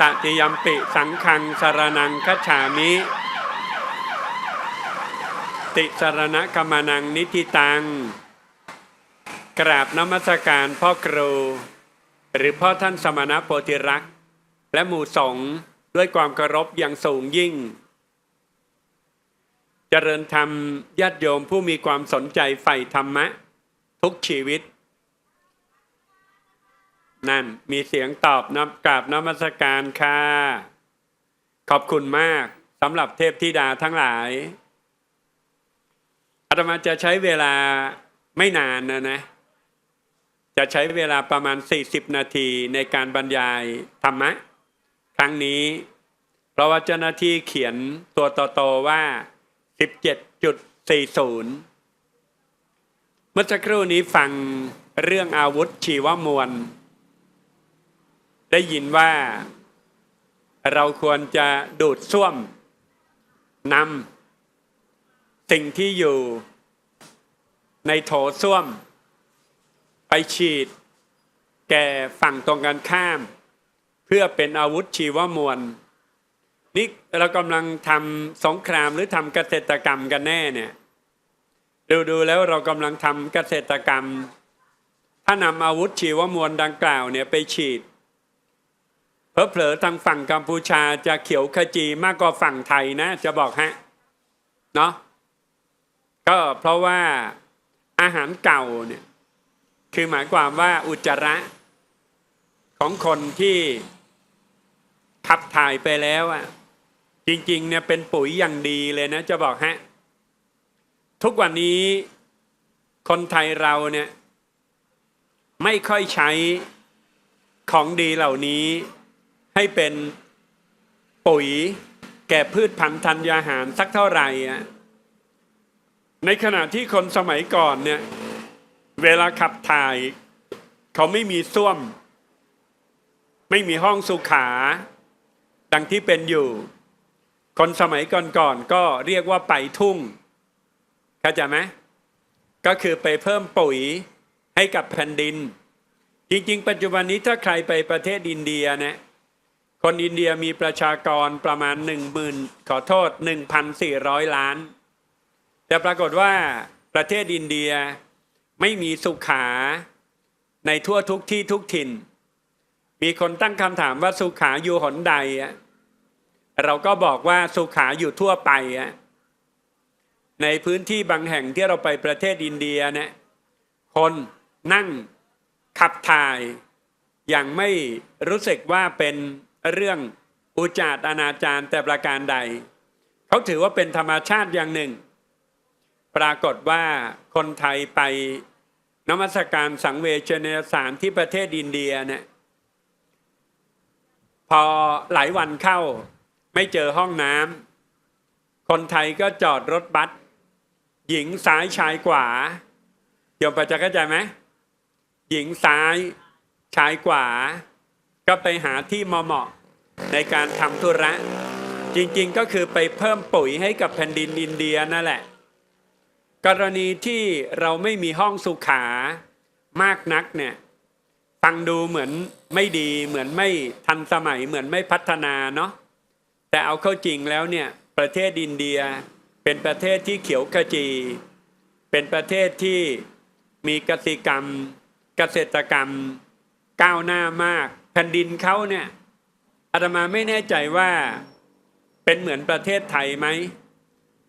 ตติยมปิสังฆังสารนังคัจฉามิ ติสารณกรรมนังนิทิตัง กราบนมัสการพ่อครู หรือพ่อท่านสมณโพธิรักษ์ และหมู่สงฆ์ด้วยความเคารพอย่างสูงยิ่ง เจริญธรรมญาติโยมผู้มีความสนใจใฝ่ธรรมะ ทุกชีวิต นั่นมีเสียงตอบนับกราบนมัสการค่ะขอบคุณมากสำหรับเทพธิดาทั้งหลายอาตมาจะใช้เวลาไม่นานนะนะ จะใช้เวลาประมาณ 40 นาทีในการบรรยายธรรมะ ครั้งนี้ เพราะว่าเจ้าหน้าที่เขียนตัวโตๆว่า 17.40 เมื่อสักครู่นี้ฟังเรื่องอาวุธชีวมวล ได้ยินว่าเราควรจะดูดซ่วมนำสิ่งที่อยู่ในโถส้วม ไปฉีด แก่ฝั่งตรงกันข้าม เพื่อเป็นอาวุธชีวมวลนี่เรากำลังทำสงครามหรือทำเกษตรกรรมกันแน่เนี่ยดูดูแล้วเรากำลังทำเกษตรกรรม ถ้านำอาวุธชีวมวลดังกล่าวเนี่ยไปฉีด เพอเผลอๆทางฝั่งกัมพูชาจะเขียวขจีมากกว่าฝั่งไทยนะ จะบอกฮะเนาะก็เพราะว่าอาหารเก่าเนี่ยคือหมายความว่าอุจจาระ ของคนที่ขับถ่ายไปแล้วอะจริงๆเนี่ยเป็นปุ๋ยอย่างดีเลยนะ จะบอกฮะทุกวันนี้คนไทยเราเนี่ยไม่ค่อยใช้ของดีเหล่านี้ ให้เป็นปุ๋ยแก่พืชพันธุ์ธัญญาหารสักเท่าไหร่อะในขณะที่คนสมัยก่อนเนี่ย เวลาขับถ่าย เขาไม่มีส้วม ไม่มีห้องสุขา ดังที่เป็นอยู่ คนสมัยก่อนๆก็เรียกว่าไปทุ่งเข้าใจไหมก็คือไปเพิ่มปุ๋ยให้กับแผ่นดิน จริง ๆ ปัจจุบันนี้ถ้าใครไปประเทศอินเดียเนี่ย คนอินเดียมีประชากรประมาณหนึ่งหมื่นขอโทษหนึ่งพันสี่ร้อยล้าน แต่ปรากฏว่าประเทศอินเดียไม่มีสุขาในทั่วทุกที่ทุกถิ่น มีคนตั้งคำถามว่าสุขาอยู่หนใด เราก็บอกว่าสุขาอยู่ทั่วไป ในพื้นที่บางแห่งที่เราไปประเทศอินเดียเนี่ยคนนั่งขับถ่ายอย่างไม่รู้สึกว่าเป็น เรื่องอุจจารอนาจารแต่ประการใด เขาถือว่าเป็นธรรมชาติอย่างหนึ่ง ปรากฏว่าคนไทยไปนมัสการสังเวชนียสารที่ประเทศอินเดียเนี่ยพอหลายวันเข้าไม่เจอห้องน้ำคนไทยก็จอดรถบัสหญิงซ้ายชายขวาโยมพอจะเข้าใจไหมหญิงซ้ายชายขวาก็ไปหาที่เหมาะ ในการทำธุระ จริงๆก็คือไปเพิ่มปุ๋ยให้กับแผ่นดินอินเดียนั่นแหละ กรณีที่เราไม่มีห้องสุขามากนักเนี่ยฟังดูเหมือนไม่ดีเหมือนไม่ทันสมัยเหมือนไม่พัฒนาเนาะแต่เอาเข้าจริงแล้วเนี่ยประเทศอินเดียเป็นประเทศที่เขียวขจี เป็นประเทศที่มีกสิกรรม เกษตรกรรม ก้าวหน้ามาก แผ่นดินเขาเนี่ย อาตมาไม่แน่ใจว่าเป็นเหมือนประเทศไทยไหม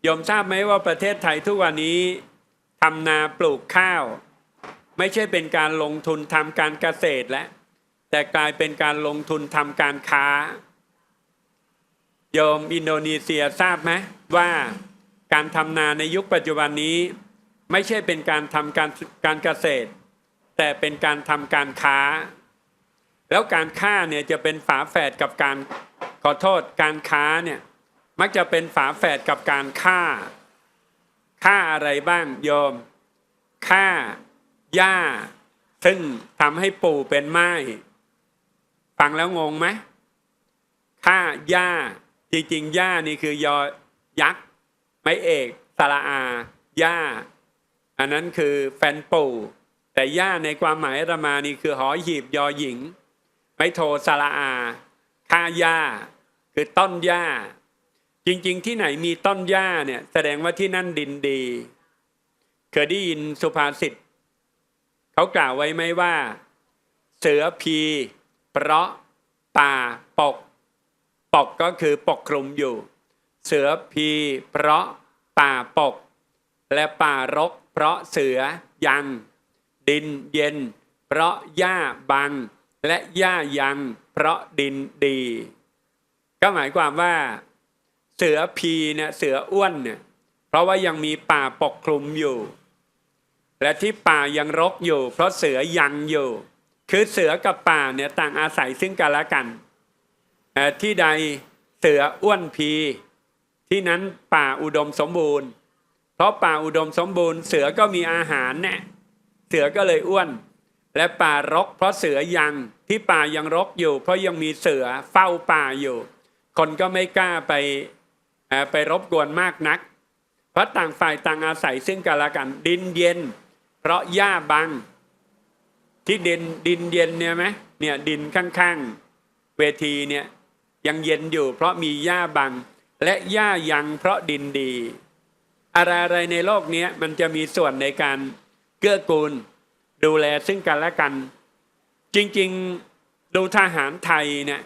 โยมทราบไหมว่าประเทศไทยทุกวันนี้ทำนาปลูกข้าว ไม่ใช่เป็นการลงทุนทำการเกษตรแล้วแต่กลายเป็นการลงทุนทำการค้า โยมอินโดนีเซียทราบไหมว่าการทำนาในยุคปัจจุบันนี้ ไม่ใช่เป็นการทำการการเกษตร แต่เป็นการทำการค้า แล้วการค้าเนี่ยจะเป็นฝาแฝดกับการขอโทษการค้าเนี่ยมักจะเป็นฝาแฝดกับการฆ่าฆ่าอะไรบ้างโยมฆ่าหญ้า ซึ่งทำให้ปู่เป็นไม้ฟังแล้วงงไหมฆ่าหญ้า จริงๆหญ้านี่คือยอยักษ์ไม่เอกสระอาหญ้า อันนั้นคือแฟนปู่แต่หญ้าในความหมายอาตมานี่คือหอหีบยอหญิง ไม่โทสระอาฆ่าหญ้าคือต้นหญ้า จริง ๆ ที่ไหนมีต้นหญ้าเนี่ย แสดงว่าที่นั่นดินดี เคยได้ยินสุภาษิตเขากล่าวไว้ไหมว่า เสือพีเพราะป่าปก ปกก็คือปกคลุมอยู่ เสือพีเพราะป่าปก และป่ารก เพราะเสือยัง ดินเย็น เพราะหญ้าบัง และหญ้ายังเพราะดินดี ก็หมายความว่าเสือพีเนี่ยเสืออ้วนเนี่ยเพราะว่ายังมีป่าปกคลุมอยู่ และที่ป่ายังรกอยู่ เพราะเสือยังอยู่ คือเสือกับป่าเนี่ยต่างอาศัยซึ่งกันและกันแต่ที่ใดเสืออ้วนพี ที่นั้นป่าอุดมสมบูรณ์ เพราะป่าอุดมสมบูรณ์ เสือก็มีอาหารเนี่ยเสือก็เลยอ้วน และป่ารกเพราะเสือยังที่ป่ายังรกอยู่ เพราะยังมีเสือเฝ้าป่าอยู่ คนก็ไม่กล้าไปไปรบกวนมากนัก เพราะต่างฝ่ายต่างอาศัยซึ่งกันและกันดินเย็น เพราะหญ้าบัง ที่ดินดินเย็นเนี่ยไหมเนี่ยดินข้างๆ เวทีเนี่ยยังเย็นอยู่ เพราะมีหญ้าบัง และหญ้ายังเพราะดินดี อะไรอะไรในโลกนี้มันจะมีส่วนในการเกื้อกูล ดูแลซึ่งกันและกัน จริงๆดูทหารไทยเนี่ย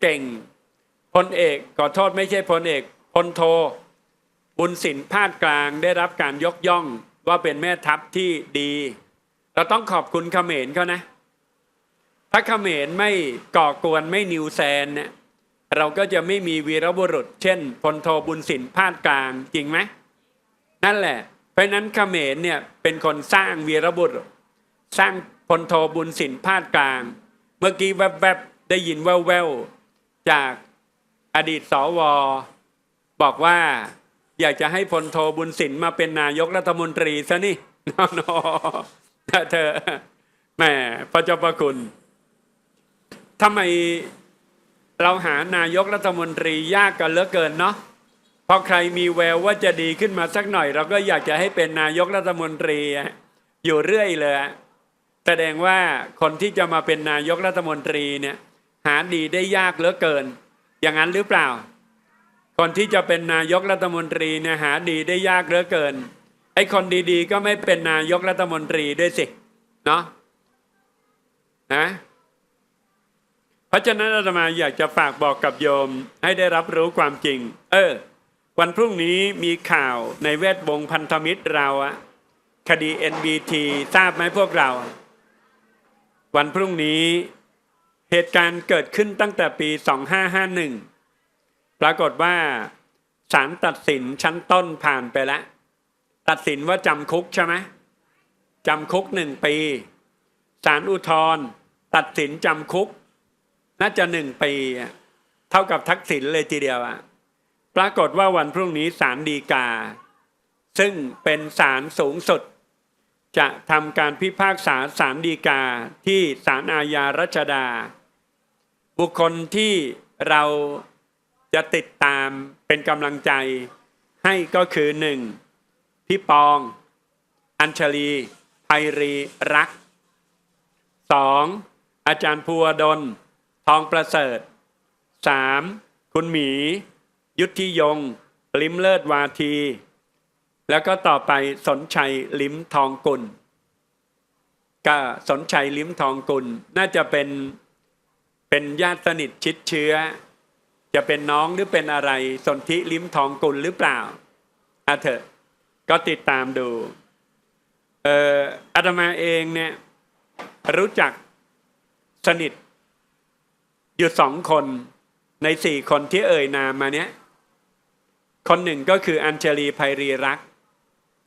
เก่งพลเอกขอโทษไม่ใช่พลเอกพลโท บุญสินพาดกลางได้รับการยกย่องว่าเป็นแม่ทัพที่ดี เราต้องขอบคุณขเขมรเขานะ ถ้าขเขมรไม่ก่อกวนไม่นิวแซนเนี่ยเราก็จะไม่มีวีรบุรุษ เช่นพลโทบุญสินพาดกลางจริงไหมนั่นแหละ เพราะนั้นขเขมรเนี่ยเป็นคนสร้างวีรบุรุษ สร้างพลโทบุญสินพาดกลาง เมื่อกี้แวบๆได้ยินแววๆจากอดีตสวบอกว่าอยากจะให้พลโทบุญสินมาเป็นนายกรัฐมนตรีซะนี่นอนเธอแหมพระเจ้าประคุณทำไมเราหานายกรัฐมนตรียากกันเหลือเกินเนาะพอใครมีแววว่าจะดีขึ้นมาสักหน่อย เราก็อยากจะให้เป็นนายกรัฐมนตรีอยู่เรื่อยเลย แสดงว่าคนที่จะมาเป็นนายกรัฐมนตรีเนี่ยหาดีได้ยากเหลือเกิน อย่างนั้นหรือเปล่า คนที่จะเป็นนายกรัฐมนตรีเนี่ยหาดีได้ยากเหลือเกิน ไอ้คนดีๆ ก็ไม่เป็นนายกรัฐมนตรีด้วยสิเนาะนะเพราะฉะนั้นอาตมาอยากจะฝากบอกกับโยมให้ได้รับรู้ความจริง เออ วันพรุ่งนี้มีข่าวในแวดวงพันธมิตรเราอะคดี NBT ทราบไหมพวกเรา วันพรุ่งนี้เหตุการณ์เกิดขึ้นตั้งแต่ปี 2551 ปรากฏว่าศาลตัดสินชั้นต้นผ่านไปแล้ว ตัดสินว่าจำคุกใช่ไหมจำคุกหนึ่งปีศาลอุทธรณ์ตัดสินจำคุก น่าจะหนึ่งปี เท่ากับทักษิณเลยทีเดียวอะปรากฏว่าวันพรุ่งนี้ศาลฎีกา ซึ่งเป็นศาลสูงสุด จะทำการพิพากษาศาลฎีกาที่ศาลอาญารัชดา บุคคลที่เราจะติดตามเป็นกำลังใจให้ก็คือหนึ่งพี่ปอง อัญชลีไพรีรักสองอาจารย์ภูวดล ทองประเสริฐสามคุณหมี ยุทธิยง ลิมเลิศวาที แล้วก็ต่อไปสนชัยลิ้มทองกุลก็สนชัยลิ้มทองกุล น่าจะเป็นเป็นญาติสนิทชิดเชื้อ จะเป็นน้องหรือเป็นอะไร สนธิลิ้มทองกุลหรือเปล่าอาเถอะก็ติดตามดูเอ่ออาตมาเองเนี่ยรู้จักสนิท อยู่สองคนในสี่คนที่เอ่ยนามมาเนี้ยคนหนึ่งก็คืออัญชลีไพรีรักษ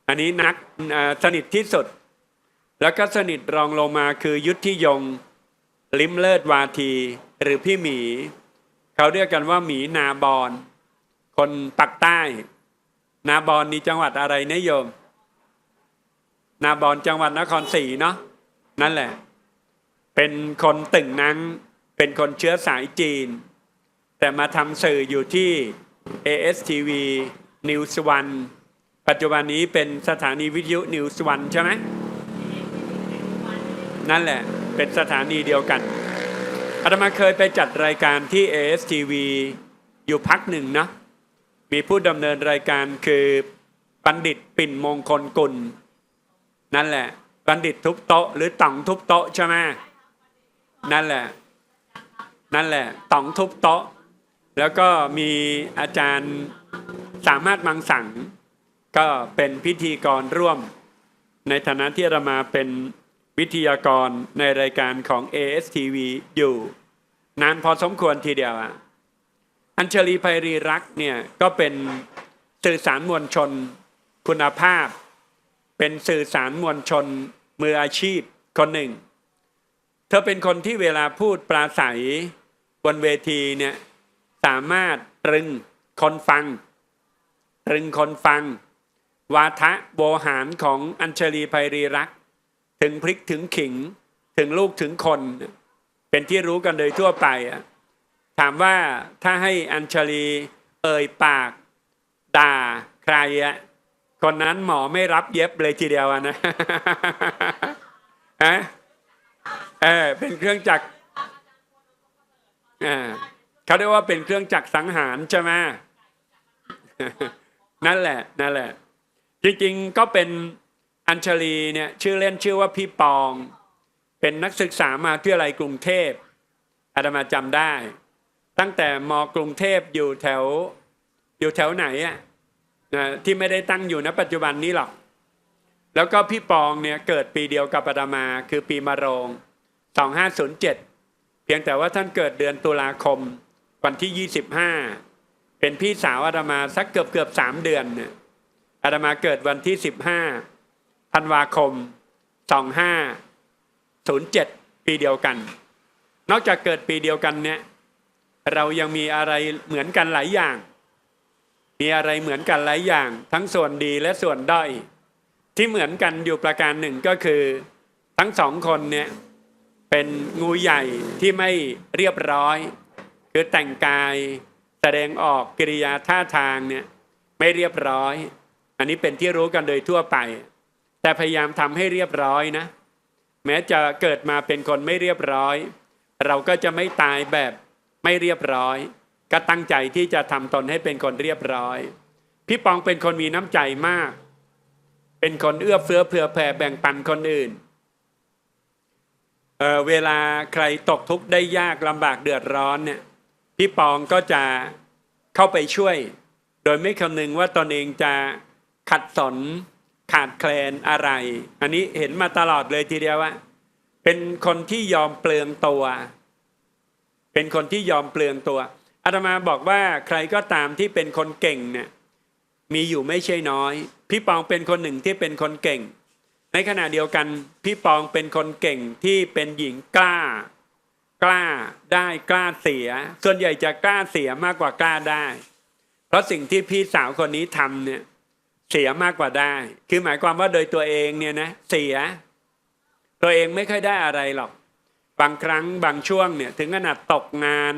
อันนี้นักสนิทที่สุด แล้วก็สนิทรองลงมาคือยุทธิยง ลิมเลิศวาที หรือพี่หมี เขาเรียกกันว่าหมีนาบอนคนปักใต้ นาบอนนี่จังหวัดอะไรนะโยม นาบอนจังหวัดนครศรีเนาะนั่นแหละ เป็นคนตึงนังเป็นคนเชื้อสายจีน แต่มาทำสื่ออยู่ที่ ASTV News One ปัจจุบันนี้เป็นสถานีวิทยุ News One ใช่ไหมนั่นแหละเป็นสถานีเดียวกันอาตมาเคยไปจัดรายการที่ ASTV อยู่พักหนึ่งนะมีผู้ดำเนินรายการคือบัณฑิตปิ่นมงคลกุล นั่นแหละ บัณฑิตทุบโต๊ะหรือต่องทุบโต๊ะใช่ไหมนั่นแหละ นั่นแหละต่องทุบโต๊ะ แล้วก็มีอาจารย์สามารถมังสัง ก็เป็นพิธีกรร่วม ในฐานะที่เรามาเป็นวิทยากรในรายการของ ASTV อยู่ นานพอสมควรทีเดียวอะอัญชลีไพรีรักเนี่ยก็เป็นสื่อสารมวลชนคุณภาพ เป็นสื่อสารมวลชนมืออาชีพคนหนึ่ง เธอเป็นคนที่เวลาพูดปราศัยบนเวทีเนี่ยสามารถตรึงคนฟัง ตรึงคนฟัง วาทะโวหารของอัญชลีไพรีรัก ถึงพริกถึงขิง ถึงลูกถึงคน เป็นที่รู้กันโดยทั่วไปอะถามว่าถ้าให้อัญชลีเอ่ยปาก ด่าใครอะคนนั้นหมอไม่รับเย็บเลยทีเดียวนะฮะเออเป็นเครื่องจักรอ่าเขาเรียกว่าเป็นเครื่องจักรสังหารใช่ไหมนั่นแหละ นั่นแหละ จริงๆก็เป็นอัญชลีเนี่ยชื่อเล่นชื่อว่าพี่ปอง เป็นนักศึกษามาวิทยาลัยกรุงเทพอาตมาจำได้ ตั้งแต่มกรุงเทพอยู่แถวอยู่แถวไหนอะนะที่ไม่ได้ตั้งอยู่ณปัจจุบันนี้หรอก แล้วก็พี่ปองเนี่ยเกิดปีเดียวกับอาตมาคือปีมะโรง2507 เพียงแต่ว่าท่านเกิดเดือนตุลาคมวันที่ 25 เป็นพี่สาวอาตมาสักเกือบเกือบสามเดือนเนี่ย อาตมาเกิดวันที่ 15ธันวาคม 2507 ปีเดียวกัน นอกจากเกิดปีเดียวกันเนี่ยเรายังมีอะไรเหมือนกันหลายอย่าง มีอะไรเหมือนกันหลายอย่าง ทั้งส่วนดีและส่วนด้อยที่เหมือนกันอยู่ประการหนึ่งก็คือ ทั้งสองคนเนี่ยเป็นงูใหญ่ที่ไม่เรียบร้อย คือแต่งกายแสดงออกกิริยาท่าทางเนี่ยไม่เรียบร้อย อันนี้เป็นที่รู้กันโดยทั่วไป แต่พยายามทำให้เรียบร้อยนะ แม้จะเกิดมาเป็นคนไม่เรียบร้อย เราก็จะไม่ตายแบบไม่เรียบร้อย ก็ตั้งใจที่จะทำตนให้เป็นคนเรียบร้อย พี่ปองเป็นคนมีน้ำใจมาก เป็นคนเอื้อเฟื้อเผื่อแผ่แบ่งปันคนอื่นเเวลาใครตกทุกข์ได้ยากลำบากเดือดร้อนเนี่ยพี่ปองก็จะเข้าไปช่วย โดยไม่คำนึงว่าตนเองจะ ขัดสนขาดแคลนอะไร อันนี้เห็นมาตลอดเลยทีเดียวว่า เป็นคนที่ยอมเปลืองตัว เป็นคนที่ยอมเปลืองตัวอาตมาบอกว่าใครก็ตามที่เป็นคนเก่งเนี่ยมีอยู่ไม่ใช่น้อย พี่ปองเป็นคนหนึ่งที่เป็นคนเก่ง ในขณะเดียวกัน พี่ปองเป็นคนเก่งที่เป็นหญิงกล้า กล้าได้กล้าเสีย ส่วนใหญ่จะกล้าเสียมากกว่ากล้าได้ เพราะสิ่งที่พี่สาวคนนี้ทำเนี่ย เสียมากกว่าได้ คือหมายความว่าโดยตัวเองเนี่ยนะเสีย ตัวเองไม่ค่อยได้อะไรหรอก บางครั้งบางช่วงเนี่ยถึงขนาดตกงาน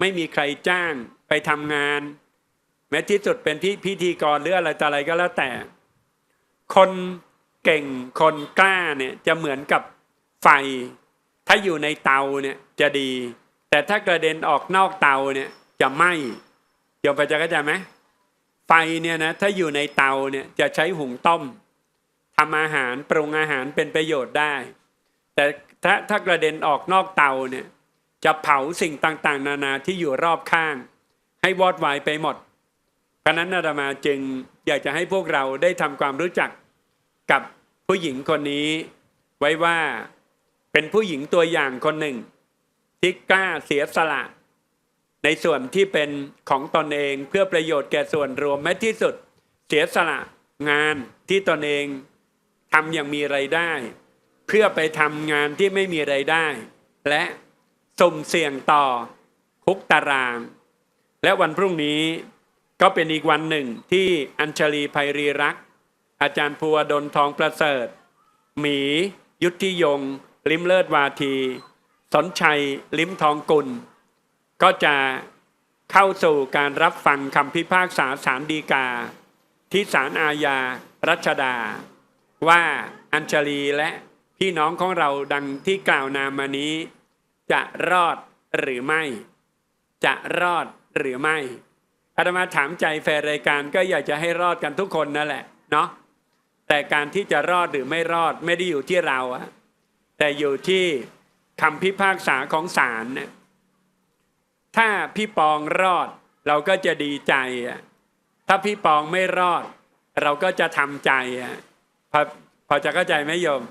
ไม่มีใครจ้างไปทำงาน แม้ที่สุดเป็นที่พิธีกรหรืออะไรต่ออะไรก็แล้วแต่ คนเก่งคนกล้าเนี่ยจะเหมือนกับไฟ ถ้าอยู่ในเตาเนี่ยจะดี แต่ถ้ากระเด็นออกนอกเตาเนี่ยจะไหม้โยมพระจะเข้าใจไหม ไฟเนี่ยนะถ้าอยู่ในเตาเนี่ยจะใช้หุงต้มทำอาหารปรุงอาหารเป็นประโยชน์ได้ แต่ถ้าถ้ากระเด็นออกนอกเตาเนี่ยจะเผาสิ่งต่างๆ นานาที่อยู่รอบข้าง ให้วอดวายไปหมด เพราะนั้นอาตมาจึงอยากจะให้พวกเราได้ทำความรู้จักกับผู้หญิงคนนี้ ไว้ว่าเป็นผู้หญิงตัวอย่างคนหนึ่งที่กล้าเสียสละ ในส่วนที่เป็นของตนเองเพื่อประโยชน์แก่ส่วนรวมแม้ที่สุดเสียสละงานที่ตนเองทำอย่างมีไรายได้ เพื่อไปทำงานที่ไม่มีไรายได้ และสุ่มเสี่ยงต่อคุกตาราง และวันพรุ่งนี้ก็เป็นอีกวันหนึ่งที่อัญชลีภัยรีรัก อาจารย์ภูวดลทองประเสริฐ หมียุทธิยง ลิมเลิศวาที สนชัย ลิมทองกุล ก็จะเข้าสู่การรับฟังคำพิพากษาสารดีกา ที่ศาลอาญารัชดา ว่าอัญชลีและพี่น้องของเราดังที่กล่าวนามมานี้ จะรอดหรือไม่ จะรอดหรือไม่อาตมาถามใจแฟนรายการก็อยากจะให้รอดกันทุกคนนั่นแหละเนาะแต่การที่จะรอดหรือไม่รอดไม่ได้อยู่ที่เราอะแต่อยู่ที่คำพิพากษาของศาลเนี่ย ถ้าพี่ปองรอด เราก็จะดีใจอะถ้าพี่ปองไม่รอด เราก็จะทำใจอะพอพอจะเข้าใจไหมโยม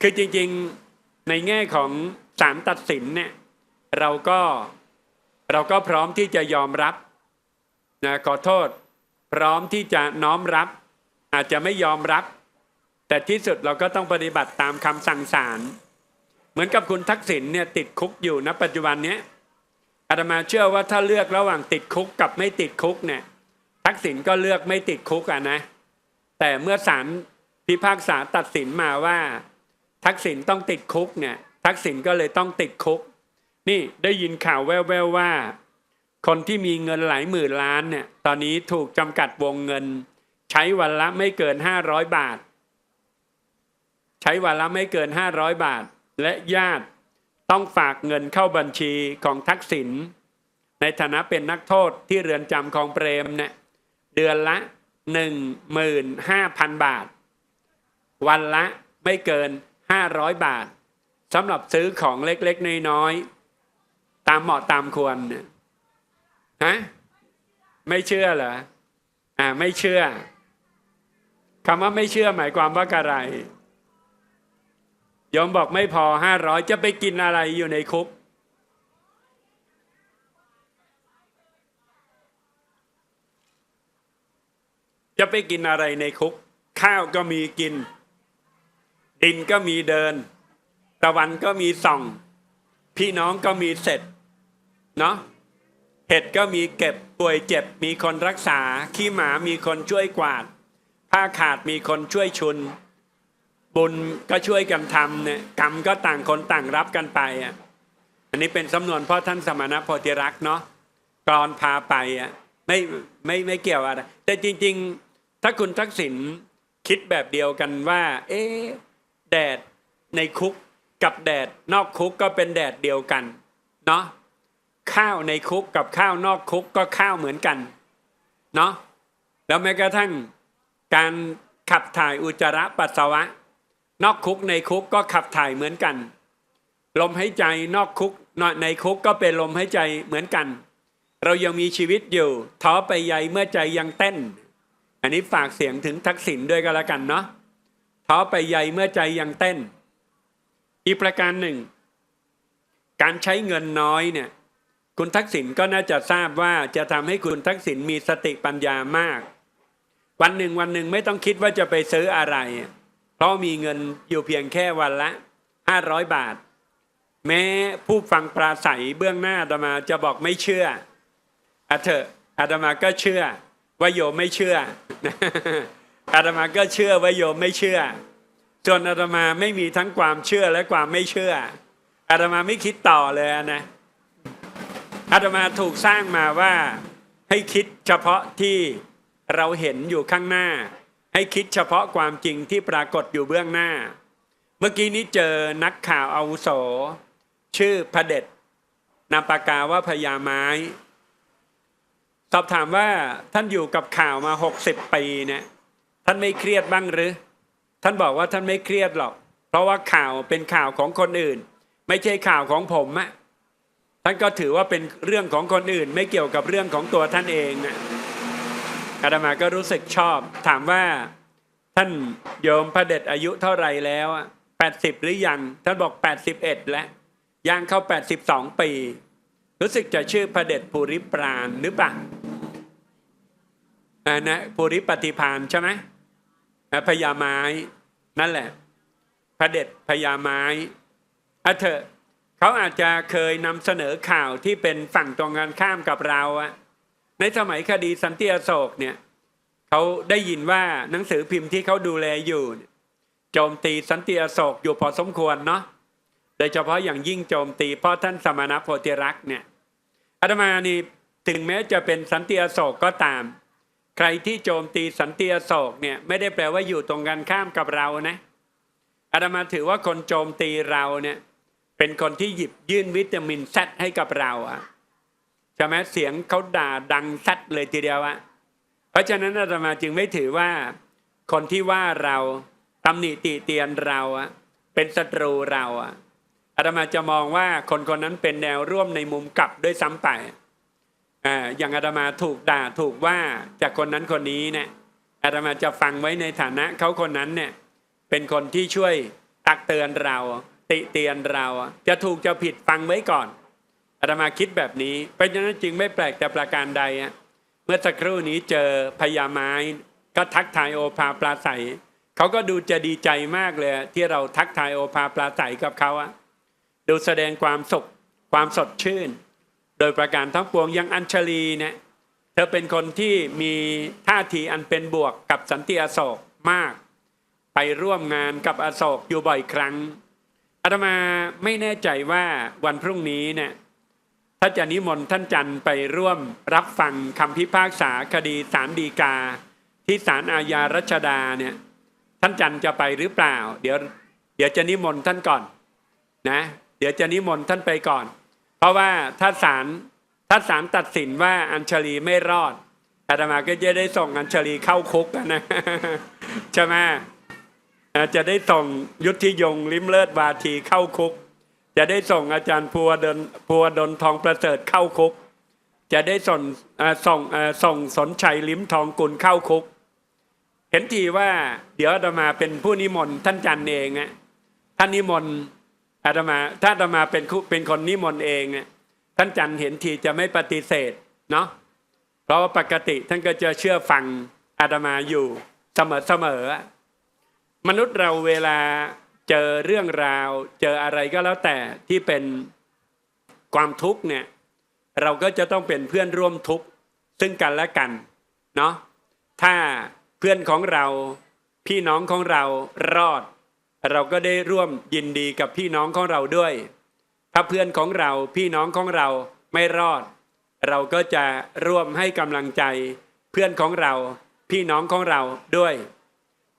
คือจริงๆในแง่ของศาลตัดสินเนี่ยเราก็เราก็พร้อมที่จะยอมรับนะขอโทษ พร้อมที่จะน้อมรับ อาจจะไม่ยอมรับ แต่ที่สุดเราก็ต้องปฏิบัติตามคำสั่งศาลเหมือนกับคุณทักษิณเนี่ยติดคุกอยู่ณปัจจุบันเนี้ย อาตมาเชื่อว่าถ้าเลือกระหว่างติดคุกกับไม่ติดคุกเนี่ยทักษิณก็เลือกไม่ติดคุกอะนะ แต่เมื่อศาลพิพากษาตัดสินมาว่า ทักษิณต้องติดคุกเนี่ย ทักษิณก็เลยต้องติดคุก นี่ได้ยินข่าวแว่วๆว่า คนที่มีเงินหลายหมื่นล้านเนี่ย ตอนนี้ถูกจำกัดวงเงิน ใช้วันละไม่เกิน500บาท ใช้วันละไม่เกิน500บาท และญาติ ต้องฝากเงินเข้าบัญชีของทักษิณในฐานะเป็นนักโทษที่เรือนจำของเปรมเนี่ยเดือนละ 15,000 บาท วันละไม่เกิน 500 บาทสำหรับซื้อของเล็กๆ น้อยๆ ตามเหมาะตามควรเนี่ยฮะไม่เชื่อเหรออ่าไม่เชื่อคำว่าไม่เชื่อหมายความว่าอะไร โยมบอกไม่พอห้าร้อยจะไปกินอะไรอยู่ในคุก จะไปกินอะไรในคุก ข้าวก็มีกิน ดินก็มีเดิน ตะวันก็มีส่อง พี่น้องก็มีเสร็จ เนาะเห็ดก็มีเก็บป่วยเจ็บมีคนรักษา ขี้หมามีคนช่วยกวาด ผ้าขาดมีคนช่วยชุน บุญก็ช่วยกันทำเนี่ยกรรมก็ต่างคนต่างรับกันไปอะอันนี้เป็นสำนวนพ่อท่านสมณโพธิรักษ์เนาะกรอนพาไปอะไม่ไม่ไม่เกี่ยวอะไร แต่จริง ๆ ถ้าคุณทักษิณคิดแบบเดียวกันว่า เอ๊ะแดดในคุกกับแดดนอกคุกก็เป็นแดดเดียวกันเนาะข้าวในคุกกับข้าวนอกคุกก็ข้าวเหมือนกันเนาะแล้วแม้กระทั่งการขับถ่ายอุจจาระปัสสาวะ นอกคุกในคุกก็ขับถ่ายเหมือนกัน ลมหายใจนอกคุกในคุกก็เป็นลมหายใจเหมือนกัน เรายังมีชีวิตอยู่ท้อไปใยเมื่อใจยังเต้น อันนี้ฝากเสียงถึงทักษิณด้วยก็แล้วกันเนาะท้อไปใยเมื่อใจยังเต้น อีกประการหนึ่ง การใช้เงินน้อยเนี่ยคุณทักษิณก็น่าจะทราบว่าจะทำให้คุณทักษิณมีสติปัญญามาก วันหนึ่งวันหนึ่งไม่ต้องคิดว่าจะไปซื้ออะไร เพราะมีเงินอยู่เพียงแค่วันละห้าร้อยบาท แม้ผู้ฟังปราศัยเบื้องหน้าอาตมาจะบอกไม่เชื่ออาเถอะอาตมาก็เชื่อว่าโยมไม่เชื่ออาตมาก็เชื่อว่าโยมไม่เชื่อ จนอาตมาไม่มีทั้งความเชื่อและความไม่เชื่ออาตมาไม่คิดต่อเลยนะอาตมาถูกสร้างมาว่าให้คิดเฉพาะที่เราเห็นอยู่ข้างหน้า ให้คิดเฉพาะความจริงที่ปรากฏอยู่เบื้องหน้า เมื่อกี้นี้เจอนักข่าวอาวุโส ชื่อพระเด็จนามปากกาว่าพญาไม้สอบถามว่าท่านอยู่กับข่าวมา 60 ปีเนี่ยท่านไม่เครียดบ้างหรือ ท่านบอกว่าท่านไม่เครียดหรอก เพราะว่าข่าวเป็นข่าวของคนอื่น ไม่ใช่ข่าวของผมอะท่านก็ถือว่าเป็นเรื่องของคนอื่น ไม่เกี่ยวกับเรื่องของตัวท่านเองนะ อาตมาก็รู้สึกชอบ ถามว่าท่านโยมพระเดชอายุเท่าไรแล้วแปดสิบหรือยัง ท่านบอกแปดสิบเอ็ดแล้วย่างเข้าแปดสิบสองปี รู้สึกจะชื่อพระเดชภูริปราณหรือเปล่าอ่านะภูริปฏิพานใช่ไหมพญาไม้นั่นแหละพระเดชพญาไม้อะเถอะเขาอาจจะเคยนำเสนอข่าวที่เป็นฝั่งตรงกันข้ามกับเราอะ ในสมัยคดีสันติอโศกเนี่ยเขาได้ยินว่าหนังสือพิมพ์ที่เขาดูแลอยู่โจมตีสันติอโศกอยู่พอสมควรเนาะโดยเฉพาะอย่างยิ่งโจมตีเพ่อท่านสมณโพธิรักษ์เนี่ยอาตมานี่ถึงแม้จะเป็นสันติอโศกก็ตาม ใครที่โจมตีสันติอโศกเนี่ยไม่ได้แปลว่าอยู่ตรงกันข้ามกับเรานะอาตมาถือว่าคนโจมตีเราเนี่ยเป็นคนที่หยิบยื่นวิตามินแซให้กับเราอะ ใช่ไหมเสียงเขาด่าดังแซดเลยทีเดียวอะเพราะฉะนั้นอาตมาจึงไม่ถือว่า คนที่ว่าเราตำหนิติเตียนเราอะเป็นศัตรูเราอะอาตมาจะมองว่าคนคนนั้นเป็นแนวร่วมในมุมกลับด้วยซ้ำไปอ่าอย่างอาตมาถูกด่าถูกว่าจากคนนั้นคนนี้เนี่ยอาตมาจะฟังไว้ในฐานะเขาคนนั้นเนี่ยเป็นคนที่ช่วยตักเตือนเรา ติเตียนเรา จะถูกจะผิดฟังไว้ก่อน อาตมาคิดแบบนี้เพราะฉะนั้นจึงไม่แปลกแต่ประการใดอะเมื่อสักครู่นี้เจอพญาไม้ก็ทักทายโอภาปลาใสเขาก็ดูจะดีใจมากเลย ที่เราทักทายโอภาปลาใสกับเขาอะดูแสดงความสุขความสดชื่น โดยประการทั้งปวงยังอัญชลีเนี่ยเธอเป็นคนที่มีท่าทีอันเป็นบวกกับสันติอโศกมาก ไปร่วมงานกับอโศกอยู่บ่อยครั้งอาตมาไม่แน่ใจว่าวันพรุ่งนี้เนี่ย ถ้าจะนิมนต์ท่านจันทร์ไปร่วมรับฟังคำพิพากษาคดีศาลฎีกา ที่ศาลอาญารัชดาเนี่ยท่านจันทร์จะไปหรือเปล่า เดี๋ยวเดี๋ยวจะนิมนต์ท่านก่อนนะเดี๋ยวจะนิมนต์ท่านไปก่อน เพราะว่าถ้าศาลถ้าศาลตัดสินว่าอัญชลีไม่รอดอาตมาก็จะได้ส่งอัญชลีเข้าคุกนะใช่ไหมจะได้ส่งยุทธิยงลิมเลิศวาทีเข้าคุก จะได้ส่งอาจารย์พัวดนพัวดนทองประเสริฐเข้าคุก จะได้ส่งส่งส่งสนชัยลิ้มทองกุลเข้าคุก เห็นทีว่าเดี๋ยวอาตมาเป็นผู้นิมนต์ท่านจันเองอะท่านนิมนต์อาตมาถ้าอาตมาเป็นเป็นคนนิมนต์เองท่านจันเห็นทีจะไม่ปฏิเสธเนาะเพราะว่าปกติท่านก็จะเชื่อฟังอาตมาอยู่เสมอเสมอมนุษย์เราเวลา เจอเรื่องราว เจออะไรก็แล้วแต่ที่เป็นความทุกข์เนี่ยเราก็จะต้องเป็นเพื่อนร่วมทุกข์ซึ่งกันและกันเนาะถ้าเพื่อนของเราพี่น้องของเรารอด เราก็ได้ร่วมยินดีกับพี่น้องของเราด้วย ถ้าเพื่อนของเราพี่น้องของเราไม่รอด เราก็จะร่วมให้กำลังใจ เพื่อนของเราพี่น้องของเราด้วย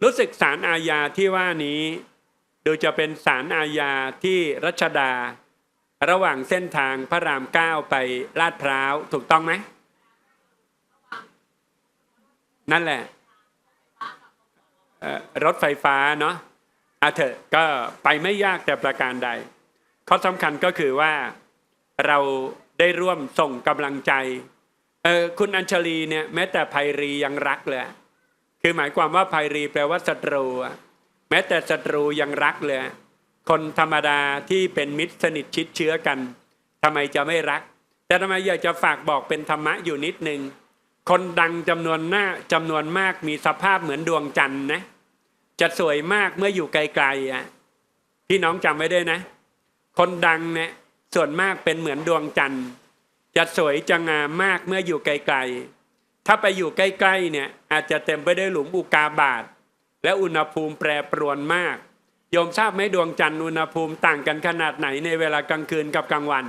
รู้สึกสารอาญาที่ว่านี้ ดูจะเป็นสารอาญาที่รัชดา ระหว่างเส้นทางพระรามเก้าไปลาดพร้าวถูกต้องไหม นั่นแหละรถไฟฟ้าเนาะอาเถอะก็ไปไม่ยากแต่ประการใด ข้อสำคัญก็คือว่าเราได้ร่วมส่งกำลังใจเออคุณอัญชลีเนี่ยแม้แต่ภัยรียังรักเลย คือหมายความว่าภัยรีแปลว่าศัตรูอะ แม้แต่ศัตรูยังรักเลย คนธรรมดาที่เป็นมิตรสนิทชิดเชื้อกันทำไมจะไม่รัก แต่ทำไมอยากจะฝากบอกเป็นธรรมะอยู่นิดนึง คนดังจำนวนหน้าจำนวนมากมีสภาพเหมือนดวงจันทร์นะจะสวยมากเมื่ออยู่ไกลๆอะพี่น้องจำไว้ด้วยนะ คนดังเนี่ยส่วนมากเป็นเหมือนดวงจันทร์ จะสวยจะงามมากเมื่ออยู่ไกลๆถ้าไปอยู่ใกล้ๆเนี่ยอาจจะเต็มไปด้วยหลุมอุกาบาต และอุณหภูมิแปรปรวนมาก โยมทราบไหมดวงจันทร์อุณหภูมิต่างกันขนาดไหนในเวลากลางคืนกับกลางวัน